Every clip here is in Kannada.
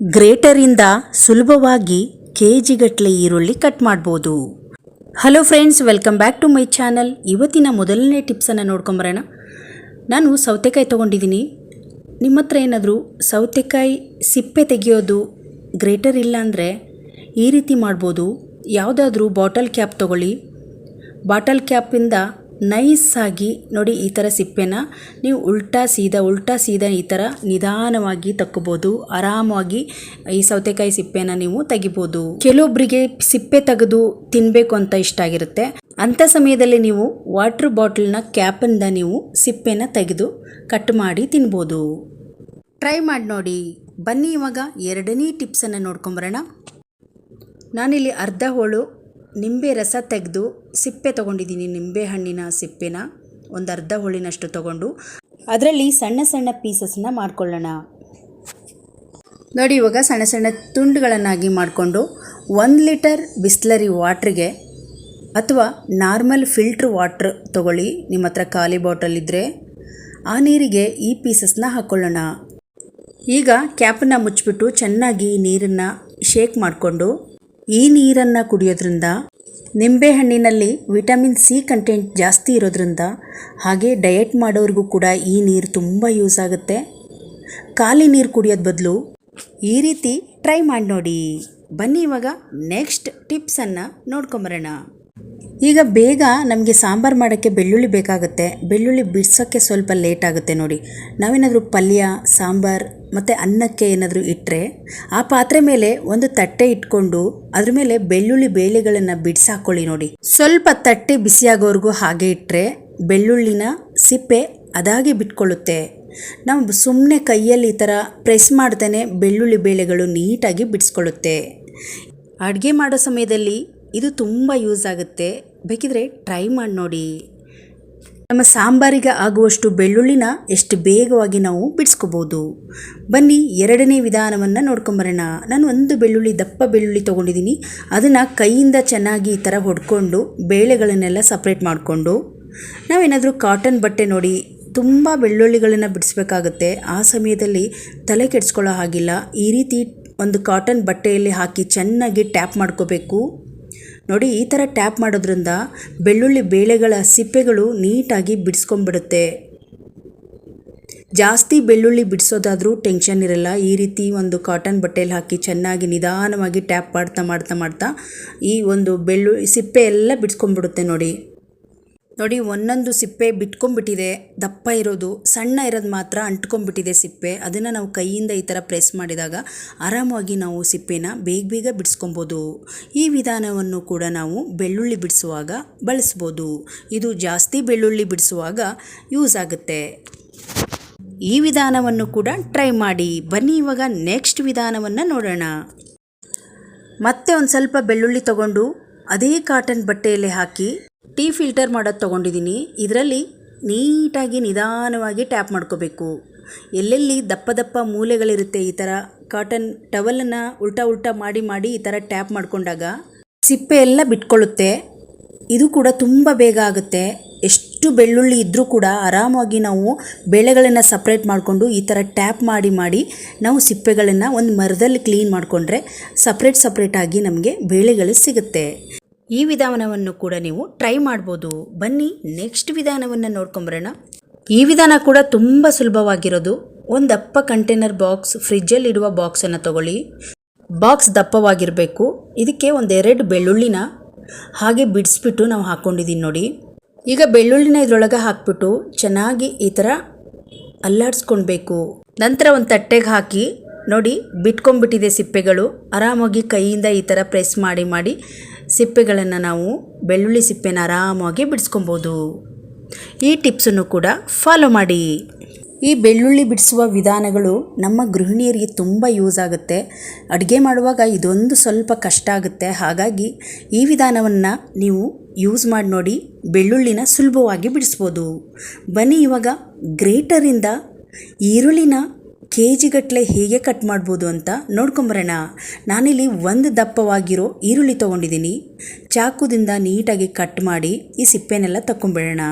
ಗ್ರೇಟರಿಂದ ಸುಲಭವಾಗಿ ಕೆ ಜಿಗಟ್ಟಲೆ ಈರುಳ್ಳಿ ಕಟ್ ಮಾಡ್ಬೋದು. Hello friends welcome back to my channel ಇವತ್ತಿನ ಮೊದಲನೇ ಟಿಪ್ಸನ್ನು ನೋಡ್ಕೊಂಬರೋಣ. ನಾನು ಸೌತೆಕಾಯಿ ತೊಗೊಂಡಿದ್ದೀನಿ. ನಿಮ್ಮ ಹತ್ರ ಏನಾದರೂ ಸೌತೆಕಾಯಿ ಸಿಪ್ಪೆ ತೆಗೆಯೋದು ಗ್ರೇಟರ್ ಇಲ್ಲ ಅಂದರೆ ಈ ರೀತಿ ಮಾಡ್ಬೋದು. ಯಾವುದಾದ್ರೂ ಬಾಟಲ್ ಕ್ಯಾಪ್ ತೊಗೊಳ್ಳಿ. ಬಾಟಲ್ ಕ್ಯಾಪಿಂದ ನೈಸ್ ಆಗಿ ನೋಡಿ ಈ ಥರ ಸಿಪ್ಪೆನ. ನೀವು ಉಲ್ಟಾ ಸೀದಾ ಉಲ್ಟಾ ಸೀದಾ ಈ ಥರ ನಿಧಾನವಾಗಿ ತಕ್ಕೋಬೋದು. ಆರಾಮವಾಗಿ ಈ ಸೌತೆಕಾಯಿ ಸಿಪ್ಪೆನ ನೀವು ತೆಗಿಬೋದು. ಕೆಲವೊಬ್ಬರಿಗೆ ಸಿಪ್ಪೆ ತೆಗೆದು ತಿನ್ನಬೇಕು ಅಂತ ಇಷ್ಟ ಆಗಿರುತ್ತೆ. ಅಂಥ ಸಮಯದಲ್ಲಿ ನೀವು ವಾಟ್ರ್ ಬಾಟಲ್ನ ಕ್ಯಾಪಿಂದ ನೀವು ಸಿಪ್ಪೆನ ತೆಗೆದು ಕಟ್ ಮಾಡಿ ತಿನ್ಬೋದು. ಟ್ರೈ ಮಾಡಿ ನೋಡಿ. ಬನ್ನಿ ಇವಾಗ ಎರಡನೇ ಟಿಪ್ಸನ್ನು ನೋಡ್ಕೊಂಬರೋಣ. ನಾನಿಲ್ಲಿ ಅರ್ಧ ಹೋಳು ನಿಂಬೆ ರಸ ತೆಗೆದು ಸಿಪ್ಪೆ ತೊಗೊಂಡಿದ್ದೀನಿ. ನಿಂಬೆ ಹಣ್ಣಿನ ಸಿಪ್ಪೆನ ಒಂದು ಅರ್ಧ ಹೋಳಿನಷ್ಟು ತೊಗೊಂಡು ಅದರಲ್ಲಿ ಸಣ್ಣ ಸಣ್ಣ ಪೀಸಸ್ನ ಮಾಡ್ಕೊಳ್ಳೋಣ. ನೋಡಿ, ಇವಾಗ ಸಣ್ಣ ಸಣ್ಣ ತುಂಡುಗಳನ್ನಾಗಿ ಮಾಡಿಕೊಂಡು ಒಂದು ಲೀಟರ್ ಬಿಸ್ಲರಿ ವಾಟ್ರಿಗೆ ಅಥವಾ ನಾರ್ಮಲ್ ಫಿಲ್ಟ್ರ್ ವಾಟ್ರ್ ತೊಗೊಳ್ಳಿ. ನಿಮ್ಮ ಹತ್ರ ಖಾಲಿ ಬಾಟಲ್ ಇದ್ದರೆ ಆ ನೀರಿಗೆ ಈ ಪೀಸಸ್ನ ಹಾಕ್ಕೊಳ್ಳೋಣ ಈಗ ಕ್ಯಾಪನ್ನು ಮುಚ್ಚಿಬಿಟ್ಟು ಚೆನ್ನಾಗಿ ನೀರನ್ನು ಶೇಕ್ ಮಾಡಿಕೊಂಡು ಈ ನೀರನ್ನು ಕುಡಿಯೋದ್ರಿಂದ ನಿಂಬೆಹಣ್ಣಿನಲ್ಲಿ ವಿಟಮಿನ್ ಸಿ ಕಂಟೆಂಟ್ ಜಾಸ್ತಿ ಇರೋದ್ರಿಂದ ಹಾಗೆ ಡಯಟ್ ಮಾಡೋರಿಗೂ ಕೂಡ ಈ ನೀರು ತುಂಬ ಯೂಸ್ ಆಗುತ್ತೆ. ಖಾಲಿ ನೀರು ಕುಡಿಯೋದ್ ಬದಲು ಈ ರೀತಿ ಟ್ರೈ ಮಾಡಿ ನೋಡಿ ಬನ್ನಿ ಇವಾಗ ನೆಕ್ಸ್ಟ್ ಟಿಪ್ಸನ್ನು ನೋಡ್ಕೊಂಬರೋಣ. ಈಗ ಬೇಗ ನಮಗೆ ಸಾಂಬಾರು ಮಾಡೋಕ್ಕೆ ಬೆಳ್ಳುಳ್ಳಿ ಬೇಕಾಗುತ್ತೆ. ಬೆಳ್ಳುಳ್ಳಿ ಬಿಡ್ಸೋಕ್ಕೆ ಸ್ವಲ್ಪ ಲೇಟ್ ಆಗುತ್ತೆ ನೋಡಿ. ನಾವೇನಾದರೂ ಪಲ್ಯ, ಸಾಂಬಾರು ಮತ್ತು ಅನ್ನಕ್ಕೆ ಏನಾದರೂ ಇಟ್ಟರೆ ಆ ಪಾತ್ರೆ ಮೇಲೆ ಒಂದು ತಟ್ಟೆ ಇಟ್ಕೊಂಡು ಅದ್ರ ಮೇಲೆ ಬೆಳ್ಳುಳ್ಳಿ ಬೇಳೆಗಳನ್ನು ಬಿಡಿಸಾಕೊಳ್ಳಿ ನೋಡಿ. ಸ್ವಲ್ಪ ತಟ್ಟೆ ಬಿಸಿಯಾಗೋವರೆಗೂ ಹಾಗೆ ಇಟ್ಟರೆ ಬೆಳ್ಳುಳ್ಳಿನ ಸಿಪ್ಪೆ ಅದಾಗೆ ಬಿಟ್ಕೊಳ್ಳುತ್ತೆ. ನಾವು ಸುಮ್ಮನೆ ಕೈಯಲ್ಲಿ ಈ ಥರ ಪ್ರೆಸ್ ಮಾಡ್ತಾನೆ ಬೆಳ್ಳುಳ್ಳಿ ಬೇಳೆಗಳು ನೀಟಾಗಿ ಬಿಡಿಸ್ಕೊಳ್ಳುತ್ತೆ. ಅಡುಗೆ ಮಾಡೋ ಸಮಯದಲ್ಲಿ ಇದು ತುಂಬ ಯೂಸ್ ಆಗುತ್ತೆ. ಬೇಕಿದ್ರೆ ಟ್ರೈ ಮಾಡಿ ನೋಡಿ. ನಮ್ಮ ಸಾಂಬಾರಿಗೆ ಆಗುವಷ್ಟು ಬೆಳ್ಳುಳ್ಳಿನ ಎಷ್ಟು ಬೇಗವಾಗಿ ನಾವು ಬಿಡಿಸ್ಕೋಬೋದು. ಬನ್ನಿ ಎರಡನೇ ವಿಧಾನವನ್ನು ನೋಡ್ಕೊಂಬರೋಣ. ನಾನು ಒಂದು ಬೆಳ್ಳುಳ್ಳಿ, ದಪ್ಪ ಬೆಳ್ಳುಳ್ಳಿ ತೊಗೊಂಡಿದ್ದೀನಿ ಅದನ್ನು ಕೈಯಿಂದ ಚೆನ್ನಾಗಿ ಈ ಥರ ಹೊಡ್ಕೊಂಡು ಬೇಳೆಗಳನ್ನೆಲ್ಲ ಸಪ್ರೇಟ್ ಮಾಡಿಕೊಂಡು ನಾವೇನಾದರೂ ಕಾಟನ್ ಬಟ್ಟೆ ನೋಡಿ ತುಂಬ ಬೆಳ್ಳುಳ್ಳಿಗಳನ್ನು ಬಿಡಿಸ್ಬೇಕಾಗತ್ತೆ. ಆ ಸಮಯದಲ್ಲಿ ತಲೆ ಕೆಡಿಸ್ಕೊಳ್ಳೋ ಹಾಗಿಲ್ಲ. ಈ ರೀತಿ ಒಂದು ಕಾಟನ್ ಬಟ್ಟೆಯಲ್ಲಿ ಹಾಕಿ ಚೆನ್ನಾಗಿ ಟ್ಯಾಪ್ ಮಾಡ್ಕೋಬೇಕು. ನೋಡಿ, ಈ ಥರ ಟ್ಯಾಪ್ ಮಾಡೋದ್ರಿಂದ ಬೆಳ್ಳುಳ್ಳಿ ಬೇಳೆಗಳ ಸಿಪ್ಪೆಗಳು ನೀಟಾಗಿ ಬಿಡಿಸ್ಕೊಂಡ್ಬಿಡುತ್ತೆ. ಜಾಸ್ತಿ ಬೆಳ್ಳುಳ್ಳಿ ಬಿಡಿಸೋದಾದರೂ ಟೆನ್ಷನ್ ಇರಲ್ಲ. ಈ ರೀತಿ ಒಂದು ಕಾಟನ್ ಬಟ್ಟೆಯಲ್ಲಿ ಹಾಕಿ ಚೆನ್ನಾಗಿ ನಿಧಾನವಾಗಿ ಟ್ಯಾಪ್ ಮಾಡ್ತಾ ಮಾಡ್ತಾ ಮಾಡ್ತಾ ಈ ಒಂದು ಬೆಳ್ಳುಳ್ಳಿ ಸಿಪ್ಪೆ ಎಲ್ಲ ಬಿಡಿಸ್ಕೊಂಡ್ಬಿಡುತ್ತೆ ನೋಡಿ. ನೋಡಿ, ಒಂದೊಂದು ಸಿಪ್ಪೆ ಬಿಟ್ಕೊಂಡ್ಬಿಟ್ಟಿದೆ, ದಪ್ಪ ಇರೋದು, ಸಣ್ಣ ಇರೋದು ಮಾತ್ರ ಅಂಟ್ಕೊಂಡ್ಬಿಟ್ಟಿದೆ ಸಿಪ್ಪೆ. ಅದನ್ನು ನಾವು ಕೈಯಿಂದ ಈ ಥರ ಪ್ರೆಸ್ ಮಾಡಿದಾಗ ಆರಾಮಾಗಿ ನಾವು ಸಿಪ್ಪೆನ ಬೇಗ ಬೇಗ ಬಿಡಿಸ್ಕೊಬೋದು. ಈ ವಿಧಾನವನ್ನು ಕೂಡ ನಾವು ಬೆಳ್ಳುಳ್ಳಿ ಬಿಡಿಸುವಾಗ ಬಳಸ್ಬೋದು. ಇದು ಜಾಸ್ತಿ ಬೆಳ್ಳುಳ್ಳಿ ಬಿಡಿಸುವಾಗ ಯೂಸ್ ಆಗುತ್ತೆ. ಈ ವಿಧಾನವನ್ನು ಕೂಡ ಟ್ರೈ ಮಾಡಿ. ಬನ್ನಿ, ಇವಾಗ ನೆಕ್ಸ್ಟ್ ವಿಧಾನವನ್ನು ನೋಡೋಣ. ಮತ್ತೆ ಒಂದು ಸ್ವಲ್ಪ ಬೆಳ್ಳುಳ್ಳಿ ತಗೊಂಡು, ಅದೇ ಕಾಟನ್ ಬಟ್ಟೆಯಲ್ಲಿ ಹಾಕಿ ಟೀ ಫಿಲ್ಟರ್ ಮಾಡೋದು ತೊಗೊಂಡಿದ್ದೀನಿ. ಇದರಲ್ಲಿ ನೀಟಾಗಿ ನಿಧಾನವಾಗಿ ಟ್ಯಾಪ್ ಮಾಡ್ಕೋಬೇಕು. ಎಲ್ಲೆಲ್ಲಿ ದಪ್ಪ ದಪ್ಪ ಮೂಲೆಗಳಿರುತ್ತೆ ಈ ಥರ, ಕಾಟನ್ ಟವಲನ್ನು ಉಲ್ಟಾ ಉಲ್ಟಾ ಮಾಡಿ ಮಾಡಿ ಈ ಥರ ಟ್ಯಾಪ್ ಮಾಡಿಕೊಂಡಾಗ ಸಿಪ್ಪೆ ಎಲ್ಲ ಬಿಟ್ಕೊಳ್ಳುತ್ತೆ. ಇದು ಕೂಡ ತುಂಬ ಬೇಗ ಆಗುತ್ತೆ. ಎಷ್ಟು ಬೆಳ್ಳುಳ್ಳಿ ಇದ್ದರೂ ಕೂಡ ಆರಾಮಾಗಿ ನಾವು ಬೆಳೆಗಳನ್ನು ಸಪ್ರೇಟ್ ಮಾಡಿಕೊಂಡು ಈ ಥರ ಟ್ಯಾಪ್ ಮಾಡಿ ಮಾಡಿ ನಾವು ಸಿಪ್ಪೆಗಳನ್ನು ಒಂದು ಮರದಲ್ಲಿ ಕ್ಲೀನ್ ಮಾಡಿಕೊಂಡ್ರೆ ಸಪ್ರೇಟ್ ಸಪ್ರೇಟಾಗಿ ನಮಗೆ ಬೇಳೆಗಳು ಸಿಗುತ್ತೆ. ಈ ವಿಧಾನವನ್ನು ಕೂಡ ನೀವು ಟ್ರೈ ಮಾಡ್ಬೋದು. ಬನ್ನಿ ನೆಕ್ಸ್ಟ್ ವಿಧಾನವನ್ನು ನೋಡ್ಕೊಂಬರೋಣ. ಈ ವಿಧಾನ ಕೂಡ ತುಂಬ ಸುಲಭವಾಗಿರೋದು. ಒಂದು ದಪ್ಪ ಕಂಟೈನರ್ ಬಾಕ್ಸ್ ಫ್ರಿಜ್ಜಲ್ಲಿ ಇಡುವ ಬಾಕ್ಸನ್ನು ತಗೊಳ್ಳಿ. ಬಾಕ್ಸ್ ದಪ್ಪವಾಗಿರಬೇಕು. ಇದಕ್ಕೆ ಒಂದೆರಡು ಬೆಳ್ಳುಳ್ಳಿನ ಹಾಗೆ ಬಿಡಿಸ್ಬಿಟ್ಟು ನಾವು ಹಾಕ್ಕೊಂಡಿದ್ದೀನಿ ನೋಡಿ. ಈಗ ಬೆಳ್ಳುಳ್ಳಿನ ಇದರೊಳಗೆ ಹಾಕ್ಬಿಟ್ಟು ಚೆನ್ನಾಗಿ ಈ ಥರ ಅಲ್ಲಾಡಿಸ್ಕೊಳ್ಬೇಕು ನಂತರ ಒಂದು ತಟ್ಟೆಗೆ ಹಾಕಿ ನೋಡಿ, ಬಿಟ್ಕೊಂಡ್ಬಿಟ್ಟಿದೆ ಸಿಪ್ಪೆಗಳು. ಆರಾಮಾಗಿ ಕೈಯಿಂದ ಈ ಥರ ಪ್ರೆಸ್ ಮಾಡಿ ಮಾಡಿ ಸಿಪ್ಪೆಗಳನ್ನು ನಾವು ಬೆಳ್ಳುಳ್ಳಿ ಸಿಪ್ಪೆನ ಆರಾಮಾಗಿ ಬಿಡಿಸ್ಕೊಬೋದು. ಈ ಟಿಪ್ಸನ್ನು ಕೂಡ ಫಾಲೋ ಮಾಡಿ. ಈ ಬೆಳ್ಳುಳ್ಳಿ ಬಿಡಿಸುವ ವಿಧಾನಗಳು ನಮ್ಮ ಗೃಹಿಣಿಯರಿಗೆ ತುಂಬ ಯೂಸ್ ಆಗುತ್ತೆ. ಅಡುಗೆ ಮಾಡುವಾಗ ಇದೊಂದು ಸ್ವಲ್ಪ ಕಷ್ಟ ಆಗುತ್ತೆ. ಹಾಗಾಗಿ ಈ ವಿಧಾನವನ್ನು ನೀವು ಯೂಸ್ ಮಾಡಿ ನೋಡಿ ಬೆಳ್ಳುಳ್ಳಿನ ಸುಲಭವಾಗಿ ಬಿಡಿಸ್ಬೋದು. ಬನ್ನಿ ಇವಾಗ ಗ್ರೇಟರಿಂದ ಈರುಳ್ಳಿನ ಕೆ ಜಿಗಟ್ಟಲೆ ಹೇಗೆ ಕಟ್ ಮಾಡ್ಬೋದು ಅಂತ ನೋಡ್ಕೊಂಬರೋಣ. ನಾನಿಲ್ಲಿ ಒಂದು ದಪ್ಪವಾಗಿರೋ ಈರುಳ್ಳಿ ತೊಗೊಂಡಿದ್ದೀನಿ. ಚಾಕುದಿಂದ ನೀಟಾಗಿ ಕಟ್ ಮಾಡಿ ಈ ಸಿಪ್ಪೆನೆಲ್ಲ ತಗೊಂಬಿಡೋಣ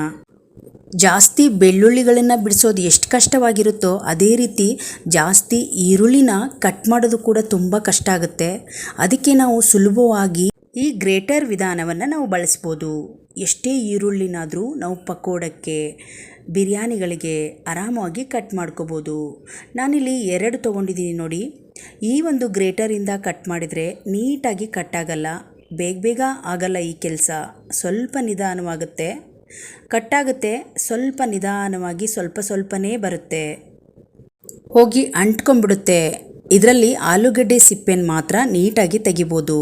ಜಾಸ್ತಿ ಬೆಳ್ಳುಳ್ಳಿಗಳನ್ನು ಬಿಡಿಸೋದು ಎಷ್ಟು ಕಷ್ಟವಾಗಿರುತ್ತೋ ಅದೇ ರೀತಿ ಜಾಸ್ತಿ ಈರುಳ್ಳಿನ ಕಟ್ ಮಾಡೋದು ಕೂಡ ತುಂಬ ಕಷ್ಟ ಆಗುತ್ತೆ. ಅದಕ್ಕೆ ನಾವು ಸುಲಭವಾಗಿ ಈ ಗ್ರೇಟರ್ ವಿಧಾನವನ್ನು ನಾವು ಬಳಸ್ಬೋದು. ಎಷ್ಟೇ ಈರುಳ್ಳಿನಾದರೂ ನಾವು ಪಕೋಡಕ್ಕೆ, ಬಿರಿಯಾನಿಗಳಿಗೆ ಆರಾಮವಾಗಿ ಕಟ್ ಮಾಡ್ಕೋಬೋದು. ನಾನಿಲ್ಲಿ ಎರಡು ತೊಗೊಂಡಿದ್ದೀನಿ ನೋಡಿ. ಈ ಒಂದು ಗ್ರೇಟರಿಂದ ಕಟ್ ಮಾಡಿದರೆ ನೀಟಾಗಿ ಕಟ್ ಆಗಲ್ಲ. ಬೇಗ ಬೇಗ ಆಗಲ್ಲ ಈ ಕೆಲಸ. ಸ್ವಲ್ಪ ನಿಧಾನವಾಗುತ್ತೆ. ಕಟ್ಟಾಗುತ್ತೆ ಸ್ವಲ್ಪ ನಿಧಾನವಾಗಿ ಸ್ವಲ್ಪ ಸ್ವಲ್ಪನೇ ಬರುತ್ತೆ. ಹೋಗಿ ಅಂಟ್ಕೊಂಡ್ಬಿಡುತ್ತೆ. ಇದರಲ್ಲಿ ಆಲೂಗಡ್ಡೆ ಸಿಪ್ಪೆನ ಮಾತ್ರ ನೀಟಾಗಿ ತೆಗಿಬೋದು.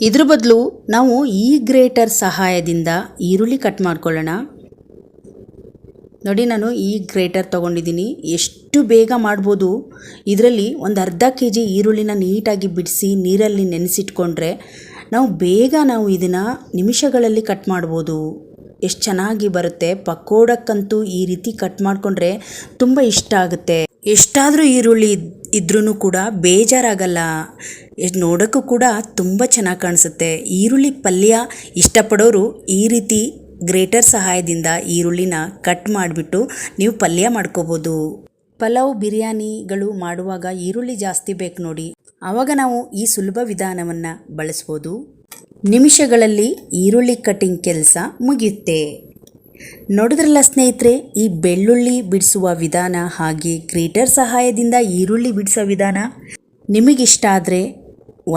ಇದ್ರ ಬದಲು ನಾವು ಈ ಗ್ರೇಟರ್ ಸಹಾಯದಿಂದ ಈರುಳ್ಳಿ ಕಟ್ ಮಾಡ್ಕೊಳ್ಳೋಣ. ನೋಡಿ ನಾನು ಈ ಗ್ರೇಟರ್ ತೊಗೊಂಡಿದ್ದೀನಿ. ಎಷ್ಟು ಬೇಗ ಮಾಡ್ಬೋದು? ಇದರಲ್ಲಿ ಒಂದು ಅರ್ಧ ಕೆ ಜಿ ಈರುಳ್ಳಿನ ನೀಟಾಗಿ ಬಿಡಿಸಿ ನೀರಲ್ಲಿ ನೆನೆಸಿಟ್ಕೊಂಡ್ರೆ ನಾವು ಬೇಗ ನಾವು ಇದನ್ನು ನಿಮಿಷಗಳಲ್ಲಿ ಕಟ್ ಮಾಡ್ಬೋದು. ಎಷ್ಟು ಚೆನ್ನಾಗಿ ಬರುತ್ತೆ. ಪಕೋಡಕ್ಕಂತೂ ಈ ರೀತಿ ಕಟ್ ಮಾಡಿಕೊಂಡ್ರೆ ತುಂಬ ಇಷ್ಟ ಆಗುತ್ತೆ. ಎಷ್ಟಾದರೂ ಈರುಳ್ಳಿ ಇದ್ರೂ ಕೂಡ ಬೇಜಾರಾಗಲ್ಲ. ನೋಡೋಕ್ಕೂ ಕೂಡ ತುಂಬ ಚೆನ್ನಾಗಿ ಕಾಣಿಸುತ್ತೆ. ಈರುಳ್ಳಿ ಪಲ್ಯ ಇಷ್ಟಪಡೋರು ಈ ರೀತಿ ಗ್ರೇಟರ್ ಸಹಾಯದಿಂದ ಈರುಳ್ಳಿನ ಕಟ್ ಮಾಡಿಬಿಟ್ಟು ನೀವು ಪಲ್ಯ ಮಾಡ್ಕೋಬೋದು. ಪಲಾವ್ ಬಿರಿಯಾನಿಗಳು ಮಾಡುವಾಗ ಈರುಳ್ಳಿ ಜಾಸ್ತಿ ಬೇಕು ನೋಡಿ. ಆವಾಗ ನಾವು ಈ ಸುಲಭ ವಿಧಾನವನ್ನು ಬಳಸ್ಬೋದು. ನಿಮಿಷಗಳಲ್ಲಿ ಈರುಳ್ಳಿ ಕಟಿಂಗ್ ಕೆಲಸ ಮುಗಿಯುತ್ತೆ. ನೋಡಿದ್ರಲ್ಲ ಸ್ನೇಹಿತರೆ, ಈ ಬೆಳ್ಳುಳ್ಳಿ ಬಿಡಿಸುವ ವಿಧಾನ ಹಾಗೆ ಗ್ರೇಟರ್ ಸಹಾಯದಿಂದ ಈರುಳ್ಳಿ ಬಿಡಿಸೋ ವಿಧಾನ? ನಿಮಗಿಷ್ಟ ಆದರೆ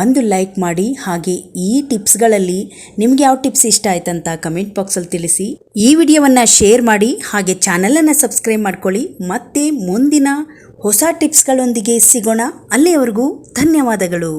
ಒಂದು ಲೈಕ್ ಮಾಡಿ, ಹಾಗೆ ಈ ಟಿಪ್ಸ್ಗಳಲ್ಲಿ ನಿಮ್ಗೆ ಯಾವ ಟಿಪ್ಸ್ ಇಷ್ಟ ಆಯ್ತಂತ ಕಮೆಂಟ್ ಬಾಕ್ಸಲ್ಲಿ ತಿಳಿಸಿ. ಈ ವಿಡಿಯೋವನ್ನು ಶೇರ್ ಮಾಡಿ, ಹಾಗೆ ಚಾನಲನ್ನು ಸಬ್ಸ್ಕ್ರೈಬ್ ಮಾಡ್ಕೊಳ್ಳಿ. ಮತ್ತೆ ಮುಂದಿನ ಹೊಸ ಟಿಪ್ಸ್ಗಳೊಂದಿಗೆ ಸಿಗೋಣ. ಅಲ್ಲಿಯವರೆಗೂ ಧನ್ಯವಾದಗಳು.